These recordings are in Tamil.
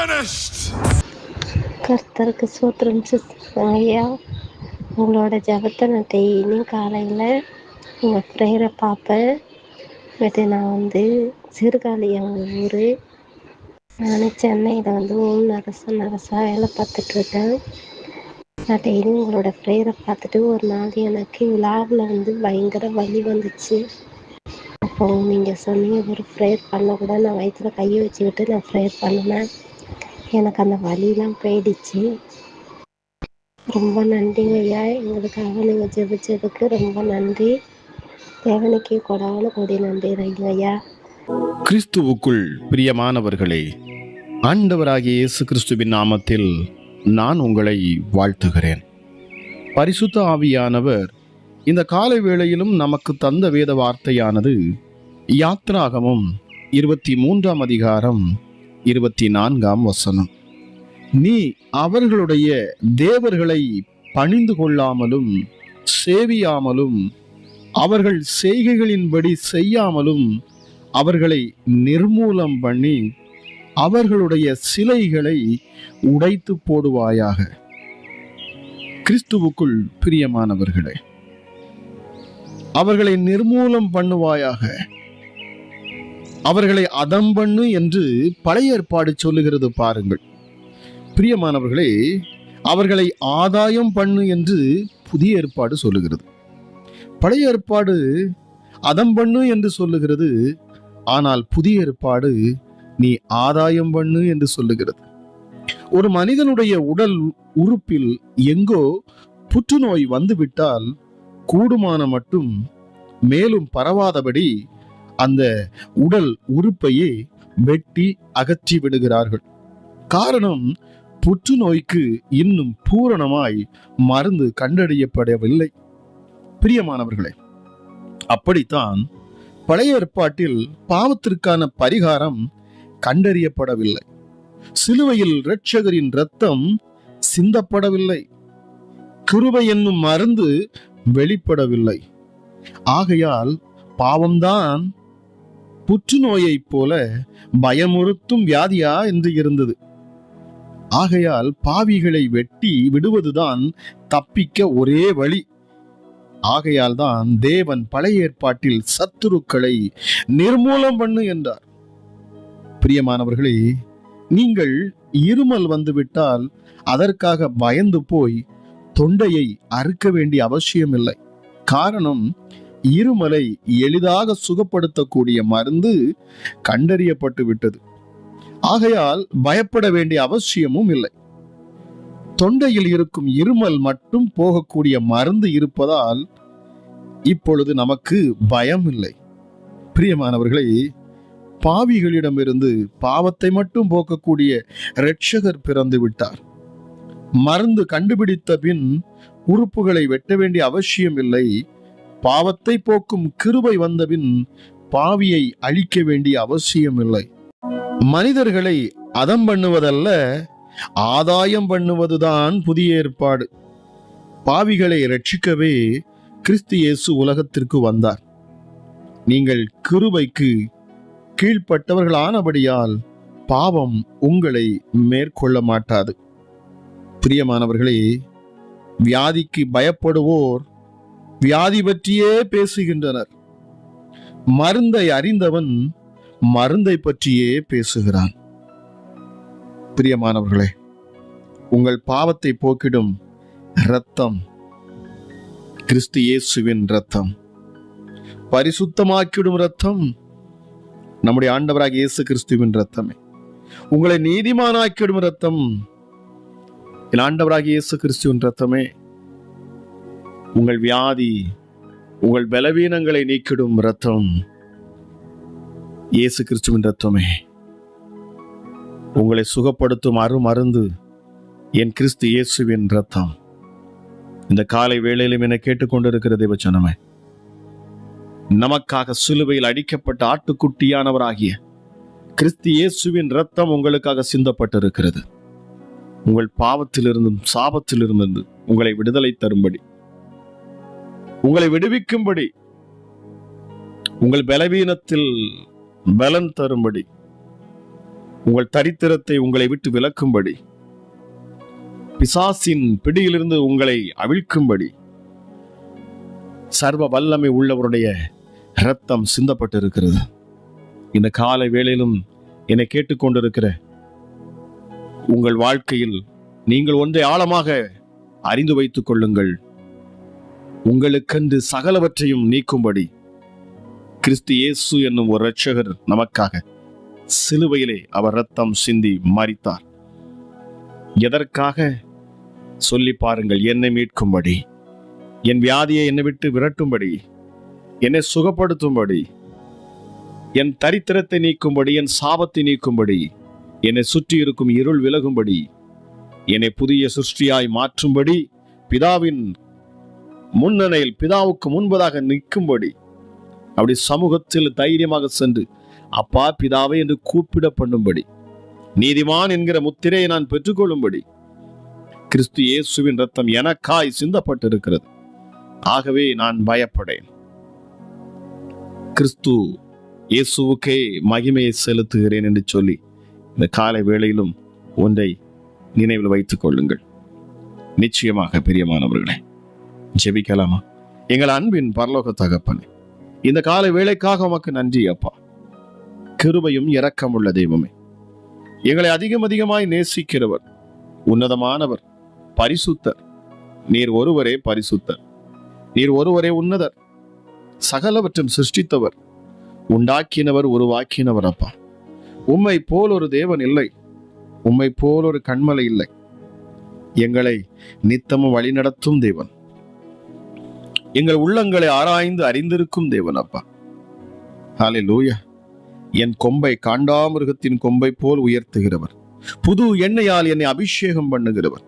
finished. கர்த்தருக்கு சூத்திரம் ஐயா உங்களோட ஜபத்தை நான் டெய்லியும் காலையில் உங்கள் ப்ரேயரை பார்ப்பேன். இது நான் வந்து சிறுகாலி எங்கள் ஊர் நான் சென்னையில் வந்து ஓம் நரச நரசாக வேலை பார்த்துட்ருக்கேன் நான் டெய்லியும் உங்களோட ப்ரேயரை பார்த்துட்டு ஒரு நாள் எனக்கு விழாவில் வந்து பயங்கர வலி வந்துச்சு. அப்போ நீங்கள் சொன்னீங்க ஒரு ப்ரேயர் பண்ண கூட நான் வயிற்றில் கையை வச்சுக்கிட்டு நான் ப்ரேயர் பண்ணினேன் எனக்கு அந்த வழியெல்லாம் போயிடுச்சு. ரொம்ப நன்றிங்க ஐயா. எங்களுக்காக நீங்கள் ஜெபிச்சதுக்கு ரொம்ப நன்றி. தேவனுக்கு கொடான கொடி நன்றி ஐயா. கிறிஸ்துவுக்குள் பிரியமானவர்களே ஆண்டவராகிய இயேசு கிறிஸ்துவின் நாமத்தில் நான் உங்களை வாழ்த்துகிறேன். பரிசுத்த ஆவியானவர் இந்த காலை வேளையிலும் நமக்கு தந்த வேத வார்த்தையானது யாத்ராகமும் இருபத்தி மூன்றாம் அதிகாரம் இருபத்தி நான்காம் வசனம். நீ அவர்களுடைய தேவர்களை பணிந்து கொள்ளாமலும் சேவியாமலும் அவர்கள் செய்கைகளின்படி செய்யாமலும் அவர்களை நிர்மூலம் பண்ணி அவர்களுடைய சிலைகளை உடைத்து போடுவாயாக. கிறிஸ்துவுக்குள் பிரியமானவர்களே அவர்களை நிர்மூலம் பண்ணுவாயாக. அவர்களை அதம் பண்ணு என்று பழைய ஏற்பாடு சொல்லுகிறது பாருங்கள். பிரியமானவர்களே அவர்களை ஆதாயம் பண்ணு என்று புதிய ஏற்பாடு சொல்லுகிறது. பழைய ஏற்பாடு அதம் பண்ணு என்று சொல்லுகிறது ஆனால் புதிய ஏற்பாடு நீ ஆதாயம் பண்ணு என்று சொல்லுகிறது. ஒரு மனிதனுடைய உடல் உறுப்பில் எங்கோ புற்றுநோய் வந்துவிட்டால் கூடுமான மட்டும் மேலும் பரவாதபடி அந்த உடல் உறுப்பையே வெட்டி அகற்றி விடுகிறார்கள். காரணம் புற்றுநோய்க்கு இன்னும் பூரணமாய் மருந்து கண்டறியப்படவில்லை. பிரியமானவர்களே அப்படித்தான் பழைய ஏற்பாட்டில் பாவத்திற்கான பரிகாரம் கண்டறியப்படவில்லை. சிலுவையில் இரட்சகரின் ரத்தம் சிந்தப்படவில்லை. கிருபை என்னும் மருந்து வெளிப்படவில்லை. ஆகையால் பாவம்தான் புற்றுநோயைப் போல பயமுறுத்தும் வியாதியா என்று இருந்தது. ஆகையால் பாவிகளை வெட்டி விடுவதுதான் தப்பிக்க ஒரே வழி. ஆகையால் தான் தேவன் பழைய ஏற்பாட்டில் சத்துருக்களை நிர்மூலம் பண்ணு என்றார். பிரியமானவர்களே நீங்கள் இருமல் வந்துவிட்டால் அதற்காக பயந்து போய் தொண்டையை அறுக்க வேண்டிய அவசியமில்லை. காரணம் இருமலை எளிதாக சுகப்படுத்தக்கூடிய மருந்து கண்டறியப்பட்டு விட்டது. ஆகையால் பயப்பட வேண்டிய அவசியமும் இல்லை. தொண்டையில் இருக்கும் இருமல் மட்டும் போகக்கூடிய மருந்து இருப்பதால் இப்பொழுது நமக்கு பயம் இல்லை. பிரியமானவர்களே பாவிகளிடமிருந்து பாவத்தை மட்டும் போக்கக்கூடிய இரட்சகர் பிறந்து விட்டார். மருந்து கண்டுபிடித்த பின் உறுப்புகளை வெட்ட வேண்டிய அவசியம் இல்லை. பாவத்தை போக்கும் கிருபை வந்தபின் பாவியை அழிக்க வேண்டிய அவசியம் இல்லை மனிதர்களை அதம் பண்ணுவதல்ல ஆதாயம் பண்ணுவதுதான் புதிய ஏற்பாடு. பாவிகளை ரட்சிக்கவே கிறிஸ்து இயேசு உலகத்திற்கு வந்தார். நீங்கள் கிருபைக்கு கீழ்ப்பட்டவர்களானபடியால் பாவம் உங்களை மேற்கொள்ள மாட்டாது. பிரியமானவர்களே வியாதிக்கு பயப்படுவோர் வியாதி பற்றியே பேசுகின்றனர். மருந்தை அறிந்தவன் மருந்தை பற்றியே பேசுகிறான். பிரியமானவர்களே உங்கள் பாவத்தை போக்கிடும் இரத்தம் கிறிஸ்து இயேசுவின் இரத்தம். பரிசுத்தமாக்கிடும் இரத்தம் நம்முடைய ஆண்டவராக இயேசு கிறிஸ்துவின் இரத்தமே. உங்களை நீதிமானாக்கிடும் இரத்தம் என் ஆண்டவராக இயேசு கிறிஸ்துவின் இரத்தமே. உங்கள் வியாதி உங்கள் பலவீனங்களை நீக்கிடும் ரத்தம் இயேசு கிறிஸ்துவின் ரத்தமே உங்களை சுகப்படுத்தும் அருமருந்து என் கிறிஸ்து இயேசுவின் ரத்தம் இந்த காலை வேளையிலும் என கேட்டுக்கொண்டிருக்கிற தேவச்சனமே நமக்காக சிலுவையில் அடிக்கப்பட்ட ஆட்டுக்குட்டியானவராகிய கிறிஸ்து இயேசுவின் ரத்தம் உங்களுக்காக சிந்தப்பட்டிருக்கிறது. உங்கள் பாவத்திலிருந்தும் சாபத்திலிருந்து உங்களை விடுதலை தரும்படி உங்களை விடுவிக்கும்படி உங்கள் பலவீனத்தில் பலன் தரும்படி உங்கள் தரித்திரத்தை உங்களை விட்டு விலக்கும்படி பிசாசின் பிடியிலிருந்து உங்களை அவிழ்க்கும்படி சர்வ வல்லமை உள்ளவருடைய இரத்தம் சிந்தப்பட்டிருக்கிறது. இந்த காலை வேளையிலும் என்னை கேட்டுக்கொண்டிருக்கிற உங்கள் வாழ்க்கையில் நீங்கள் ஒன்றை ஆழமாக அறிந்து வைத்துக் கொள்ளுங்கள். உங்களுக்கென்று சகலவற்றையும் நீக்கும்படி கிறிஸ்து இயேசு என்னும் ஒரு இரட்சகர் நமக்காக சிலுவையிலே அவர் ரத்தம் சிந்தி மறித்தார் எதற்காக சொல்லி பாருங்கள் என்னை மீட்கும்படி என் வியாதியை என்னை விட்டு விரட்டும்படி என்னை சுகப்படுத்தும்படி என் தரித்திரத்தை நீக்கும்படி என் சாபத்தை நீக்கும்படி என்னை சுற்றி இருக்கும் இருள் விலகும்படி என்னை புதிய சிருஷ்டியாய் மாற்றும்படி பிதாவின் முன்னணையில் பிதாவுக்கு முன்பதாக நிற்கும்படி அப்படி சமூகத்தில் தைரியமாக சென்று அப்பா பிதாவை என்று கூப்பிட பண்ணும்படி நீதிமான் என்கிற முத்திரையை நான் பெற்றுக்கொள்ளும்படி கிறிஸ்து இயேசுவின் ரத்தம் எனக்காய் சிந்தப்பட்டிருக்கிறது. ஆகவே நான் பயப்படேன். கிறிஸ்து இயேசுவுக்கே மகிமையை செலுத்துகிறேன் என்று சொல்லி இந்த காலை வேளையிலும் ஒன்றை நினைவில் வைத்துக் கொள்ளுங்கள். நிச்சயமாக பிரியமானவர்களே ஜெபிக்கலாமா? எங்கள் அன்பின் பரலோக தகப்பனே இந்த கால வேலைக்காக உமக்கு நன்றி அப்பா. கிருபையும் இரக்கமுள்ள தெய்வமே. எங்களை அதிகம் அதிகமாய் நேசிக்கிறவர் உன்னதமானவர் பரிசுத்தர். நீர் ஒருவரே பரிசுத்தர். நீர் ஒருவரே உன்னதர். சகலவற்றும் சிருஷ்டித்தவர் உண்டாக்கினவர் உருவாக்கினவர் அப்பா. உம்மை போல் ஒரு தேவன் இல்லை உம்மை போல் ஒரு கண்மலை இல்லை. எங்களை நித்தமும் வழிநடத்தும் தேவன். எங்கள் உள்ளங்களை ஆராய்ந்து அறிந்திருக்கும் தேவன் அப்பா. ஹாலே லூயா என் கொம்பை காண்டாமிருகத்தின் கொம்பை போல் உயர்த்துகிறவர். புது எண்ணெயால் என்னை அபிஷேகம் பண்ணுகிறவர்.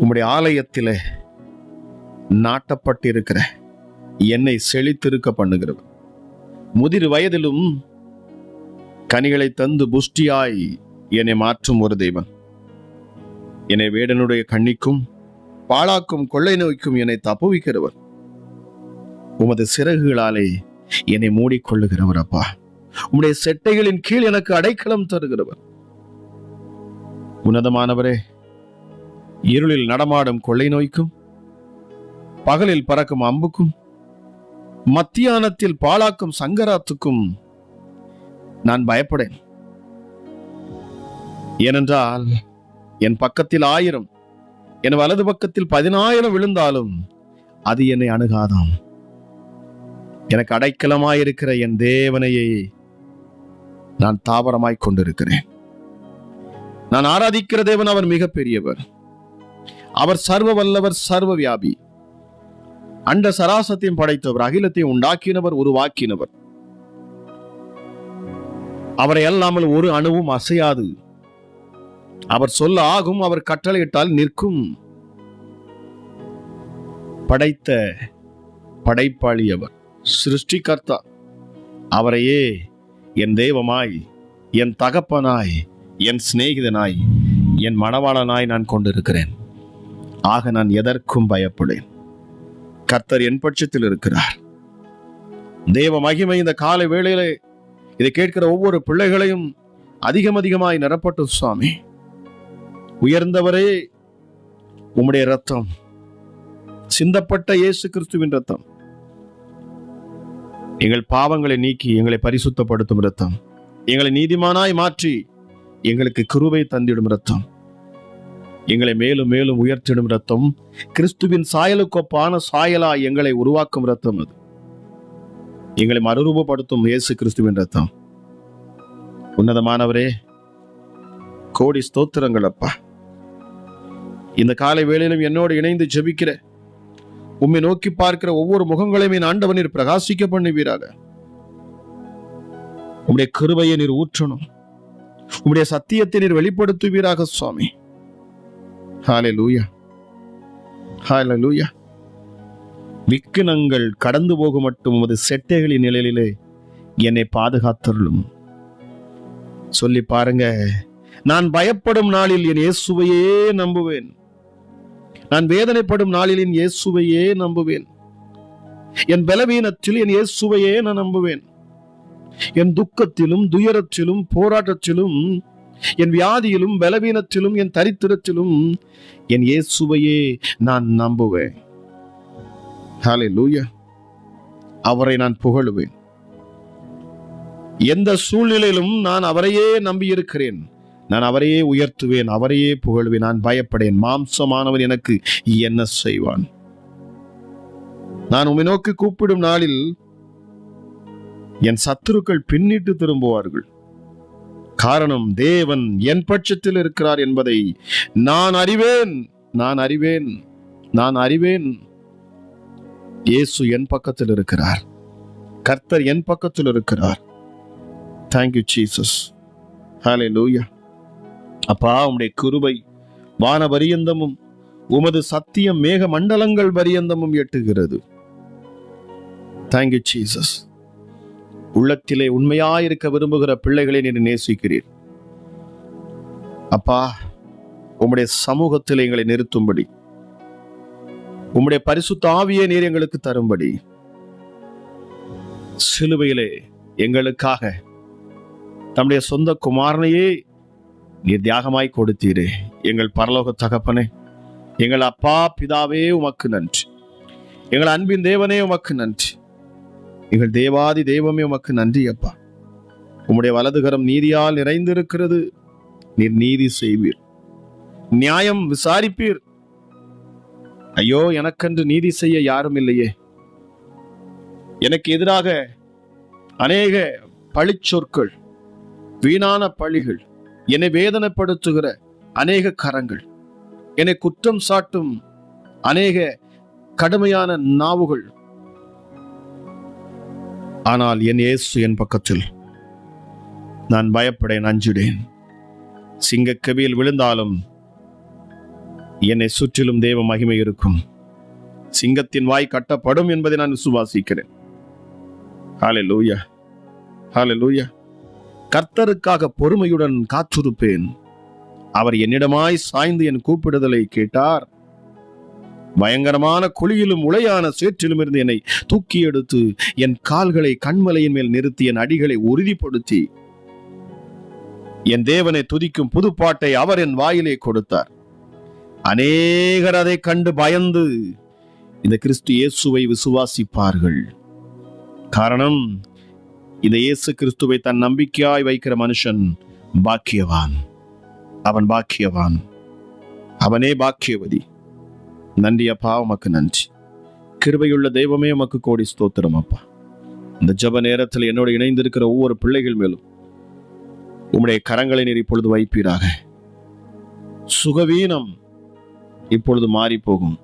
உம்முடைய ஆலயத்திலே நாட்டப்பட்டிருக்கிற என்னை செழித்திருக்க பண்ணுகிறவர். முதிர் வயதிலும் கனிகளை தந்து புஷ்டியாய் என்னை மாற்றும் ஒரு தெய்வன் என்னை வேடனுடைய கண்ணிக்கும் பாழாக்கும் கொள்ளை நோய்க்கும் என்னை தப்புவிக்கிறவர். உமது சிறகுகளாலே என்னை மூடிக்கொள்ளுகிறவர் அப்பா. உம்முடைய செட்டைகளின் கீழ் எனக்கு அடைக்கலம் தருகிறவர். உன்னதமானவரே இருளில் நடமாடும் கொள்ளை நோய்க்கும் பகலில் பறக்கும் அம்புக்கும் மத்தியானத்தில் பாழாக்கும் சங்கராத்துக்கும் நான் பயப்படேன். ஏனென்றால் என் பக்கத்தில் ஆயிரம் என் வலது பக்கத்தில் பதினாயிரம் விழுந்தாலும் அது என்னை அணுகாதாம். எனக்கு அடைக்கலமாயிருக்கிற என் தேவனையே நான் தாவரமாய் கொண்டிருக்கிறேன். நான் ஆராதிக்கிற தேவன் அவர் மிக பெரியவர் அவர் சர்வ வல்லவர் சர்வ வியாபி அண்ட சராசத்தையும் படைத்தவர் அகிலத்தையும் உண்டாக்கினவர் உருவாக்கினவர். அவரை அல்லாமல் ஒரு அணுவும் அசையாது. அவர் சொல்ல ஆகும் அவர் கட்டளையிட்டால் நிற்கும். படைத்த படைப்பாளி அவர் சிருஷ்டிகர்த்தா அவரையே என் தெய்வமாய் என் தகப்பனாய் என் சிநேகிதனாய் என் மணவாளனாய் நான் கொண்டிருக்கிறேன். ஆக நான் எதற்கும் பயப்படேன். கர்த்தர் என் பட்சத்தில் இருக்கிறார். தேவ மகிமை இந்த காலை வேளையிலே இதை கேட்கிற ஒவ்வொரு பிள்ளைகளையும் அதிகம் அதிகமாய் நிரப்பட்டும் சுவாமி. உயர்ந்தவரே உம்முடைய ரத்தம் சிந்தப்பட்ட இயேசு கிறிஸ்துவின் ரத்தம் எங்கள் பாவங்களை நீக்கி எங்களை பரிசுத்தப்படுத்தும் ரத்தம் எங்களை நீதிமானாய் மாற்றி எங்களுக்கு கிருபை தந்திடும் ரத்தம் எங்களை மேலும் மேலும் உயர்த்திடும் ரத்தம் கிறிஸ்துவின் சாயலுக்கொப்பான சாயலா எங்களை உருவாக்கும் ரத்தம் அது. எங்களை மறுரூபப்படுத்தும் இயேசு கிறிஸ்துவின் ரத்தம் உன்னதமானவரே கோடி ஸ்தோத்திரங்கள் அப்பா. இந்த காலை வேளையிலும் என்னோடு இணைந்து ஜெபிக்கிற உம்மை நோக்கி பார்க்கிற ஒவ்வொரு முகங்களையும் என் ஆண்டவனீர் பிரகாசிக்க பண்ணுவீராக. உம்முடைய கிருபையை நீர் ஊற்றணும். உம்முடைய சத்தியத்தை நீர் வெளிப்படுத்துவீராக சுவாமி. ஹாலே லூயா ஹாலே லூயா விக்கினங்கள் கடந்து போக மட்டும் உமது செட்டைகளின் நிழலிலே என்னை பாதுகாத்தருளும். சொல்லி பாருங்க நான் பயப்படும் நாளில் என் இயேசுவையே நம்புவேன். நான் வேதனைப்படும் நாளில் என் இயேசுவையே நம்புவேன். என் பலவீனத்தில் என் இயேசுவையே நான் நம்புவேன். என் துக்கத்திலும் துயரத்திலும் போராட்டத்திலும் என் வியாதியிலும் பலவீனத்திலும் என் தரித்திரத்திலும் என் இயேசுவையே நான் நம்புவேன். ஹalleluya அவரை நான் புகழுவேன். எந்த சூழ்நிலையிலும் நான் அவரையே நம்பியிருக்கிறேன். நான் அவரையே உயர்த்துவேன் அவரையே புகழ்வேன் நான் பயப்படேன். மாம்சமானவன் எனக்கு என்ன செய்வான்? நான் உம்மை நோக்கி கூப்பிடும் நாளில் என் சத்துருக்கள் பின்னிட்டு திரும்புவார்கள். காரணம் தேவன் என் பட்சத்தில் இருக்கிறார் என்பதை நான் அறிவேன் நான் அறிவேன் நான் அறிவேன். இயேசு என் பக்கத்தில் இருக்கிறார். கர்த்தர் என் பக்கத்தில் இருக்கிறார். தேங்க்யூ ஜீசஸ் லூயா அப்பா உம்முடைய கிருபை வான பரியந்தமும் உமது சத்தியம் மேக மண்டலங்கள் பரியந்தமும் எட்டுகிறது. தேங்க்யூ ஜீசஸ் உள்ளத்திலே உண்மையாயிருக்க விரும்புகிற பிள்ளைகளை நீர் நேசிக்கிறீர். அப்பா உம்முடைய சமூகத்தில் எங்களை நிறுத்தும்படி. உம்முடைய பரிசுத்த ஆவியை நீர் எங்களுக்கு தரும்படி. சிலுவையிலே எங்களுக்காக தம்முடைய சொந்த குமாரனையே நீர் தியாகமாய் கொடுத்தீரே. எங்கள் பரலோக தகப்பனே எங்கள் அப்பா பிதாவே உமக்கு நன்றி. எங்கள் அன்பின் தேவனே உமக்கு நன்றி. எங்கள் தேவாதி தெய்வமே உமக்கு நன்றி அப்பா. உம்முடைய வலதுகரம் நீதியால் நிறைந்திருக்கிறது. நீர் நீதி செய்வீர். நியாயம் விசாரிப்பீர். ஐயோ எனக்கென்று நீதி செய்ய யாரும் இல்லையே எனக்கு எதிராக அநேக பழிச்சொற்கள் வீணான பழிகள் என்னை வேதனைப்படுத்துகிற அநேக கரங்கள். என்னை குற்றம் சாட்டும் அநேக கடுமையான நாவுகள். ஆனால் என் இயேசு என் பக்கத்தில். நான் பயப்படேன் அஞ்சுடேன் சிங்கக்கவியில் விழுந்தாலும் என்னை சுற்றிலும் தேவ மகிமை இருக்கும். சிங்கத்தின் வாய் கட்டப்படும் என்பதை நான் விசுவாசிக்கிறேன். ஹாலே லூயா கர்த்தருக்காக பொறுமையுடன் காத்திருப்பேன். அவர் என்னிடமாய் சாய்ந்து என் கூப்பிடுதலை கேட்டார். பயங்கரமான குழியிலும் உளையான சேற்றிலும் இருந்து என்னை தூக்கி எடுத்து என் கால்களை கண்மலையின் மேல் நிறுத்தி என் அடிகளை உறுதிப்படுத்தி. என் தேவனை துதிக்கும் புதுப்பாட்டை அவர் என் வாயிலே கொடுத்தார். அநேகர் அதை கண்டு பயந்து இந்த கிறிஸ்து இயேசுவை விசுவாசிப்பார்கள். காரணம் இந்த இயேசு கிறிஸ்துவை தன் நம்பிக்கையாய் வைக்கிற மனுஷன் பாக்கியவான். அவன் பாக்கியவான். அவனே பாக்கியவதி. நன்றி அப்பா உமக்கு நன்றி. கிருபையுள்ள தெய்வமே உமக்கு கோடி ஸ்தோத்திரம் அப்பா. இந்த ஜெப நேரத்தில் என்னோடு இணைந்திருக்கிற ஒவ்வொரு பிள்ளைகள் மேலும் உம்முடைய கரங்களை நீர் இப்பொழுது வைப்பீராக. சுகவீனம் இப்பொழுது மாறி போகும்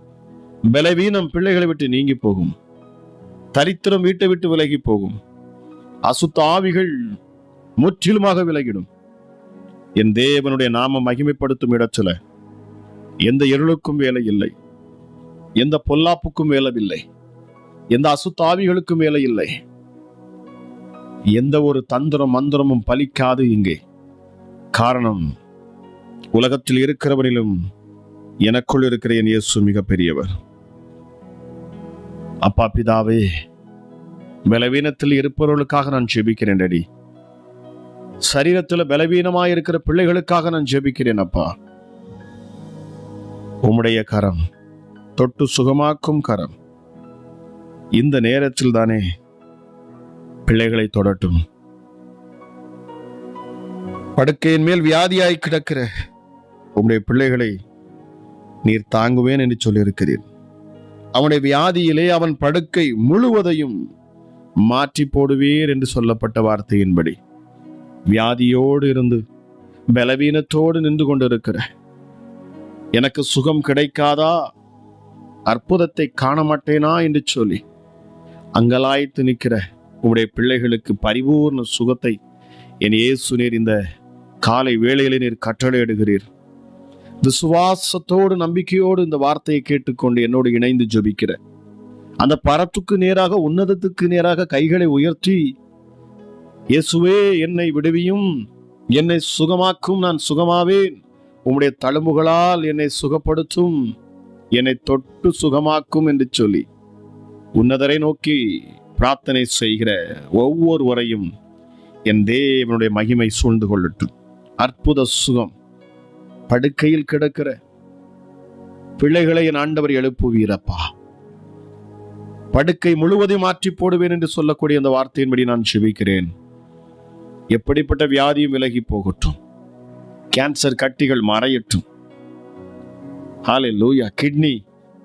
பலவீனம் பிள்ளைகளை விட்டு நீங்கி போகும் தரித்திரம் வீட்டை விட்டு விலகி போகும் அசுத்தாவிகள் முற்றிலுமாக விலகிடும். என் தேவனுடைய நாம மகிமைப்படுத்தும் இடத்துல எந்த இருளுக்கும் வேலை இல்லை. எந்த பொல்லாப்புக்கும் வேலை இல்லை எந்த அசுத்தாவிகளுக்கும் வேலை இல்லை. எந்த ஒரு தந்திரம் மந்திரமும் பலிக்காது இங்கே. காரணம் உலகத்தில் இருக்கிறவனிலும் எனக்குள் இருக்கிற என் இயேசு மிக பெரியவர் அப்பா பிதாவே பலவீனத்தில் இருப்பவர்களுக்காக நான் ஜெபிக்கிறேன் டடி. சரீரத்தில் பலவீனமாக இருக்கிற பிள்ளைகளுக்காக நான் ஜெபிக்கிறேன் அப்பா. உம்முடைய கரம் தொட்டு சுகமாக்கும் கரம். இந்த நேரத்தில் தானே பிள்ளைகளை தொடட்டும். படுக்கையின் மேல் வியாதியாய் கிடக்கிற உம்முடைய பிள்ளைகளை நீர் தாங்குவேன் என்று சொல்லியிருக்கிறீர். அவனுடைய வியாதியிலே அவன் படுக்கை முழுவதையும் மாற்றி போடுவீர் என்று சொல்லப்பட்ட வார்த்தையின்படி. வியாதியோடு இருந்து பலவீனத்தோடு நின்று கொண்டிருக்கிற. எனக்கு சுகம் கிடைக்காதா? அற்புதத்தை காண மாட்டேனா என்று சொல்லி அங்கலாய்த்து நிற்கிற உங்களுடைய பிள்ளைகளுக்கு பரிபூர்ண சுகத்தை என் இயேசு நீர் இந்த காலை வேளையிலே நீர் கட்டளையிடுகிறீர். விசுவாசத்தோடு நம்பிக்கையோடு இந்த வார்த்தையை கேட்டுக்கொண்டு என்னோடு இணைந்து ஜபிக்கிறேன் அந்த பரத்துக்கு நேராக உன்னதத்துக்கு நேராக கைகளை உயர்த்தி இயேசுவே என்னை விடுவியும் என்னை சுகமாக்கும் நான் சுகமாவேன். உம்முடைய தழும்புகளால் என்னை சுகப்படுத்தும் என்னை தொட்டு சுகமாக்கும் என்று சொல்லி உன்னதரை நோக்கி பிரார்த்தனை செய்கிற ஒவ்வொருவரையும் என் தேவனுடைய மகிமை சூழ்ந்து கொள்ளட்டும். அற்புத சுகம். படுக்கையில் கிடக்கிற பிள்ளைகளை என் ஆண்டவர் எழுப்புவீரப்பா. படுக்கை முழுவதையும் மாற்றி போடுவேன் என்று சொல்லக்கூடிய அந்த வார்த்தையின்படி நான் செபிக்கிறேன். எப்படிப்பட்ட வியாதியும் விலகி போகட்டும். கேன்சர் கட்டிகள் மறையட்டும். ஹாலே லூயா கிட்னி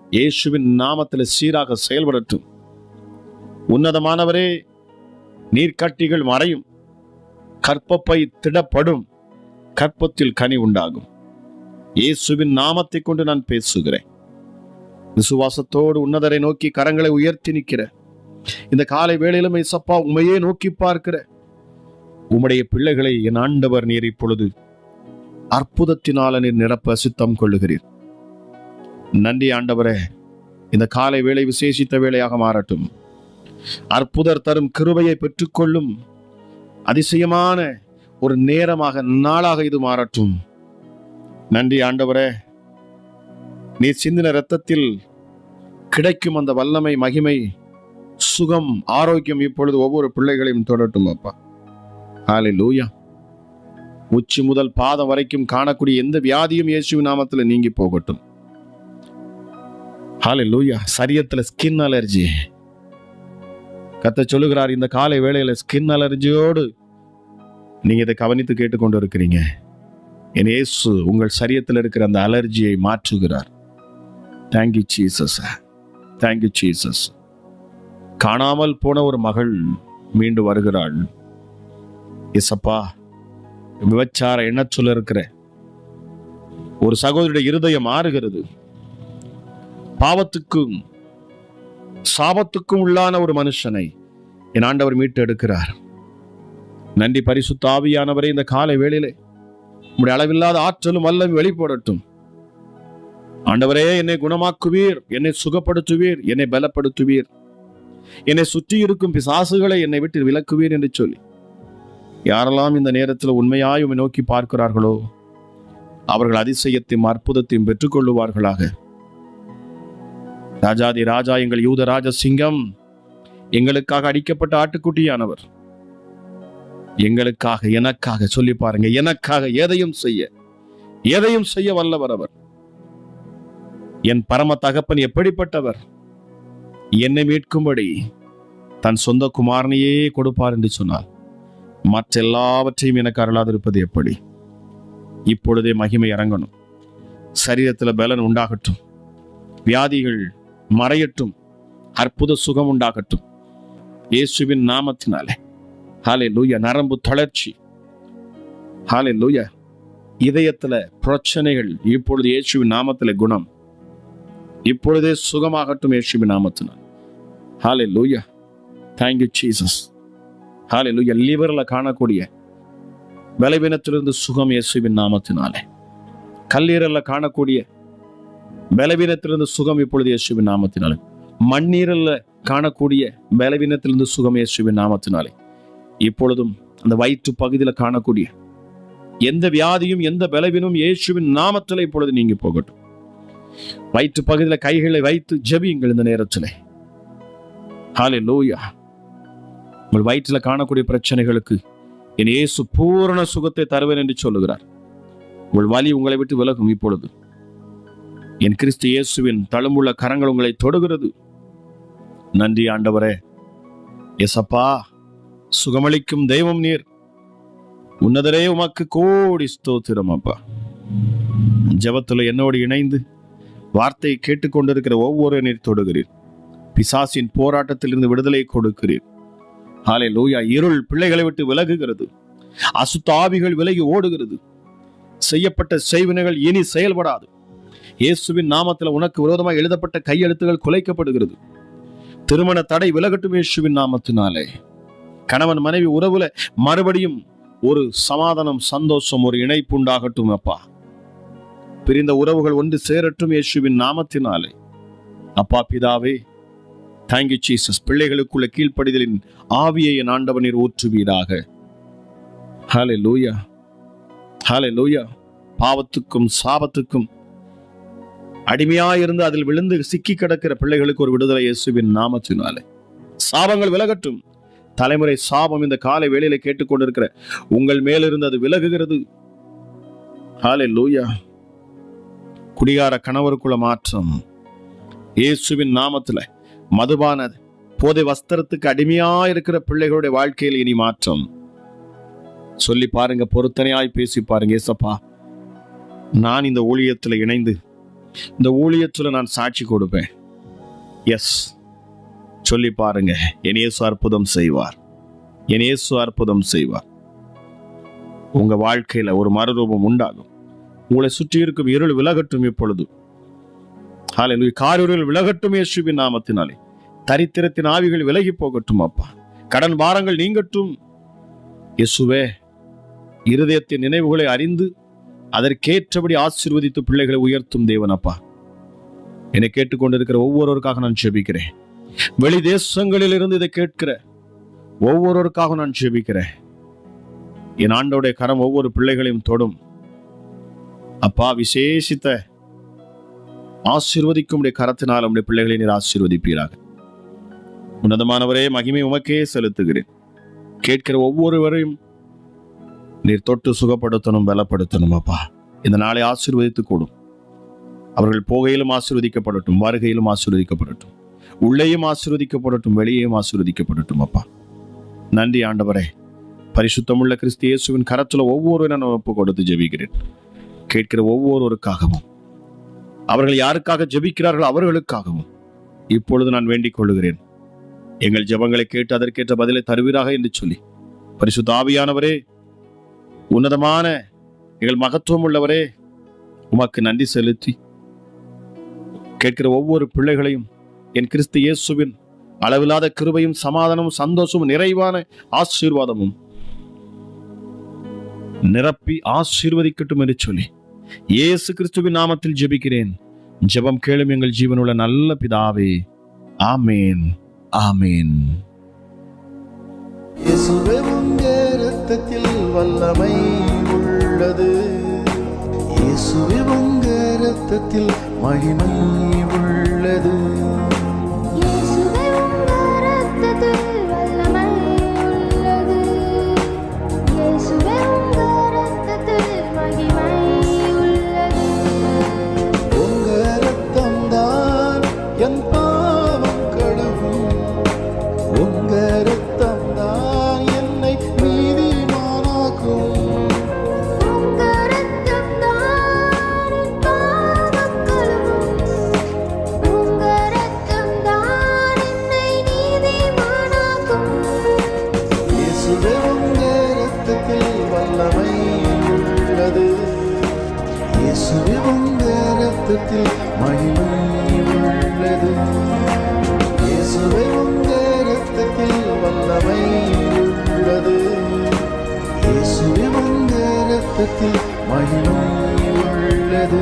இயேசுவின் நாமத்தில் சீராக செயல்படட்டும். உன்னதமானவரே நீர்க்கட்டிகள் மறையும். கற்பப்பை திடப்படும். கற்பத்தில் கனி உண்டாகும். இயேசுவின் நாமத்தை கொண்டு நான் பேசுகிறேன். விசுவாசத்தோடு உன்னதரை நோக்கி கரங்களை உயர்த்தி நிற்கிற. இந்த காலை வேளையிலும் சப்பா உண்மையே நோக்கி பார்க்கிற. உம்முடைய பிள்ளைகளை என் ஆண்டவர் நீர் இப்பொழுது அற்புதத்தினால நீர் நிரப்ப சித்தம் கொள்ளுகிறீர். நன்றி ஆண்டவரே. இந்த காலை வேலை விசேஷித்த வேலையாக மாறட்டும். அற்புதர் தரும் கிருபையை பெற்றுக்கொள்ளும் அதிசயமான ஒரு நேரமாக நாளாக இது மாறட்டும். நன்றி ஆண்டவரே. நீ சிந்தின இரத்தத்தில் கிடைக்கும் அந்த வல்லமை மகிமை சுகம் ஆரோக்கியம் இப்பொழுது ஒவ்வொரு பிள்ளைகளையும் தொடட்டும் அப்பா. ஹாலே லூயா உச்சி முதல் பாதம் வரைக்கும் காணக்கூடிய எந்த வியாதியும் இயேசுவின் நாமத்தில் நீங்கி போகட்டும். ஹாலே லூயா சரியத்தில் ஸ்கின் அலர்ஜி கத்த சொல்லுகிறார் இந்த காலை வேளையில் ஸ்கின் அலர்ஜியோடு நீங்கள் இதை கவனித்து கேட்டுக்கொண்டு இருக்கிறீங்க என் இயேசு உங்கள் சரியத்தில் இருக்கிற அந்த அலர்ஜியை மாற்றுகிறார். தேங்க்யூ சீசஸ் தேங்க்யூ சீசஸ் காணாமல் போன ஒரு மகள் மீண்டு வருகிறாள். இசப்பா விபச்சார சொல்ல இருக்கிற. ஒரு சகோதரியுடைய இருதயம் மாறுகிறது பாவத்துக்கும் சாபத்துக்கும் உள்ளான ஒரு மனுஷனை என் ஆண்டவர் மீட்டு எடுக்கிறார். நன்றி பரிசுத்த ஆவியானவரே இந்த காலை வேளையிலே. உங்களுடைய அளவில்லாத ஆற்றலும் வல்லம் வெளிப்படட்டும். ஆண்டவரே என்னை குணமாக்குவீர் என்னை சுகப்படுத்துவீர் என்னை பலப்படுத்துவீர். என்னை சுற்றி இருக்கும் பிசாசுகளை என்னை விட்டு விலக்குவீர் என்று சொல்லி. யாரெல்லாம் இந்த நேரத்தில் உண்மையாய் உண்மை நோக்கி பார்க்கிறார்களோ அவர்கள் அதிசயத்தையும் அற்புதத்தையும் பெற்றுக்கொள்ளுவார்களாக. ராஜாதி ராஜா எங்கள் யூதராஜ சிங்கம் எங்களுக்காக அடிக்கப்பட்ட ஆட்டுக்குட்டியானவர். எங்களுக்காக எனக்காக சொல்லி பாருங்க எனக்காக எதையும் செய்ய எதையும் செய்ய வல்லவர் அவர். என் பரம தகப்பன் எப்படிப்பட்டவர்? என்னை மீட்கும்படி தன் சொந்த குமாரனையே கொடுப்பார் என்று சொன்னார். மற்ற எல்லாவற்றையும் எனக்கு அருளாதிருப்பது எப்படி? இப்பொழுதே மகிமை இறங்கணும் சரீரத்தில் பலன் உண்டாகட்டும். வியாதிகள் மறையட்டும். அற்புத சுகம் உண்டாகட்டும். இயேசுவின் நாமத்தினாலே. ஹாலே லூயா நரம்பு தளர்ச்சி. ஹாலே லூயா இதயத்துல பிரச்சனைகள் இப்பொழுது இயேசுவின் நாமத்தில் குணம். இப்பொழுதே சுகமாகட்டும் ஏசுபி நாமத்தினால். ஹாலே லூயா தேங்க்யூ ஜீசஸ் ஹாலே லூயா லிவரில் காணக்கூடிய பலவீனத்திலிருந்து சுகம் இயேசுவின் நாமத்தினாலே. கல்லீரலில் காணக்கூடிய பலவீனத்திலிருந்து சுகம் இப்பொழுது இயேசுவின் நாமத்தினாலே. மண்ணீரலில் காணக்கூடிய பலவீனத்திலிருந்து சுகம் இயேசுவின் நாமத்தினாலே. இப்பொழுதும் அந்த வயிற்று பகுதியில் காணக்கூடிய எந்த வியாதியும் எந்த பலவீனமும் இயேசுவின் நாமத்தில் இப்பொழுது நீங்கி போகட்டும். வயிற்று பகுதியில் கைகளை வைத்து ஜபியுங்கள் இந்த நேரத்தில். ஹாலே லூயா உங்கள் வயிற்றில் காணக்கூடிய பிரச்சனைகளுக்கு என் இயேசு பூரண சுகத்தை தருவேன் என்று சொல்லுகிறார். உங்கள் வலி உங்களை விட்டு விலகும் இப்பொழுது. என் கிறிஸ்து இயேசுவின் தழும்புள்ள கரங்கள் உங்களை தொடுகிறது. நன்றி ஆண்டவரே. எசப்பா சுகமளிக்கும் தெய்வம் நீர். உன்னதரே உமக்கு கோடி ஸ்தோத்திரம் அப்பா. ஜெபத்துல என்னோடு இணைந்து வார்த்தையை கேட்டுக்கொண்டிருக்கிற ஒவ்வொரு நீர் தொடுகிறீர். பிசாசின் போராட்டத்திலிருந்து விடுதலை கொடுக்கிறீர். ஹாலே லூயா இருள் பிள்ளைகளை விட்டு விலகுகிறது. அசுத்தாவிகள் விலகி ஓடுகிறது. செய்யப்பட்ட செய்வினைகள் இனி செயல்படாது. இயேசுவின் நாமத்தில் உனக்கு விரோதமாக எழுதப்பட்ட கையெழுத்துகள் குலைக்கப்படுகிறது. திருமண தடை விலகட்டும் இயேசுவின் நாமத்தினாலே. கணவன் மனைவி உறவுல மறுபடியும் ஒரு சமாதானம் சந்தோஷம் ஒரு இணைப்பு உண்டாகட்டும் அப்பா. பிரிந்த உறவுகள் ஒன்று சேரட்டும் இயேசுவின் நாமத்தினாலே. அப்பா பிதாவே தேங்க்யூ ஜீசஸ் பிள்ளைகளுக்குள்ள கீழ்ப்படிதலின் ஆவியை என் ஆண்டவனீர் ஊற்றுவீராக. ஹாலே லூயா ஹாலே லூயா பாவத்துக்கும் சாபத்துக்கும் அடிமையாயிருந்து அதில் விழுந்து சிக்கி கிடக்கிற பிள்ளைகளுக்கு ஒரு விடுதலை இயேசுவின் நாமத்தினாலே. சாபங்கள் விலகட்டும். தலைமுறை சாபம் இந்த காலை வேளையில கேட்டுக்கொண்டிருக்கிற உங்கள் மேலிருந்து அது விலகுகிறது. ஹாலே லூயா குடிகார கணவருக்குள்ள மாற்றம். இயேசுவின் நாமத்துல மதுபான போதை வஸ்திரத்துக்கு அடிமையா இருக்கிற பிள்ளைகளுடைய வாழ்க்கையில் இனி மாற்றம். சொல்லி பாருங்க பொருத்தனையாய் பேசி பாருங்க ஏசப்பா. நான் இந்த ஊழியத்துல இணைந்து இந்த ஊழியத்துல நான் சாட்சி கொடுப்பேன். எஸ் சொல்லி பாருங்க என் இயேசு அற்புதம் செய்வார். என் இயேசு அற்புதம் செய்வார். உங்க வாழ்க்கையில ஒரு மறுரூபம் உண்டாகும். உங்களை சுற்றி இருக்கும் இருள் விலகட்டும் இப்பொழுது. ஹalleluya காரிருள் விலகட்டும் இயேசுவின் நாமத்தினாலே. தரித்திரத்தின் ஆவிகள் விலகி போகட்டும் அப்பா. கடன் பாரங்கள் நீங்கட்டும். இயேசுவே இருதயத்தின் நினைவுகளை அறிந்து அதற்கேற்றபடி ஆசீர்வதித்து பிள்ளைகளை உயர்த்தும் தேவன் அப்பா. என்னை கேட்டுக்கொண்டிருக்கிற ஒவ்வொருவருக்காக நான் ஜெபிக்கிறேன். வெளி தேசங்களில் இருந்து இதை கேட்கிற ஒவ்வொருவருக்காக நான் ஜெபிக்கிறேன். என் ஆண்டோடைய கரம் ஒவ்வொரு பிள்ளைகளையும் தொடும். அப்பா விசேஷித்த ஆசீர்வதிக்கும் உடைய கரத்தினால் உடைய பிள்ளைகளை நீர் ஆசீர்வதிப்பீராக. உன்னதமானவரே மகிமை உமக்கே செலுத்துகிறேன். கேட்கிற ஒவ்வொருவரையும் நீர் தொட்டு சுகப்படுத்தணும் பலப்படுத்தணும் அப்பா. இந்த நாளை ஆசீர்வதித்து கூடும். அவர்கள் போகையிலும் ஆசீர்வதிக்கப்படட்டும் வருகையிலும் ஆசீர்வதிக்கப்படட்டும் உள்ளேயும் ஆசீர்வதிக்கப்படட்டும் வெளியேயும் ஆசீர்வதிக்கப்படட்டும் அப்பா. நன்றி ஆண்டவரே. பரிசுத்தமுள்ள கிறிஸ்து இயேசுவின் கரத்துல ஒவ்வொரு நான் ஒப்பு கொடுத்து ஜெபிக்கிறேன். கேட்கிற ஒவ்வொருவருக்காகவும். அவர்கள் யாருக்காக ஜெபிக்கிறார்கள் அவர்களுக்காகவும். இப்பொழுது நான் வேண்டிக் கொள்ளுகிறேன். எங்கள் ஜெபங்களை கேட்டு அதற்கேற்ற பதிலை தருவீராக என்று சொல்லி. பரிசுத்தாவியானவரே உன்னதமான எங்கள் மகத்துவம் உள்ளவரே உமக்கு நன்றி செலுத்தி. கேட்கிற ஒவ்வொரு பிள்ளைகளையும் என் கிறிஸ்து இயேசுவின் அளவில்லாத கிருபையும் சமாதானமும் சந்தோஷமும் நிறைவான ஆசீர்வாதமும் நிரப்பி ஆசீர்வதிக்கட்டும் என்று சொல்லி. இயேசு கிறிஸ்துவின் நாமத்தில் ஜெபிக்கிறேன். ஜெபம் கேளும் எங்கள் ஜீவனுள்ள நல்ல பிதாவே. ஆமேன். ஆமேன். வல்லமை உள்ளது. இயேசுவின் ரத்தத்தில் மகிமை உள்ளது. இயேசுவே உங்க மகிமை உள்ளது இயேசுவே உங்க வல்லமை உள்ளது மகிமை உள்ளது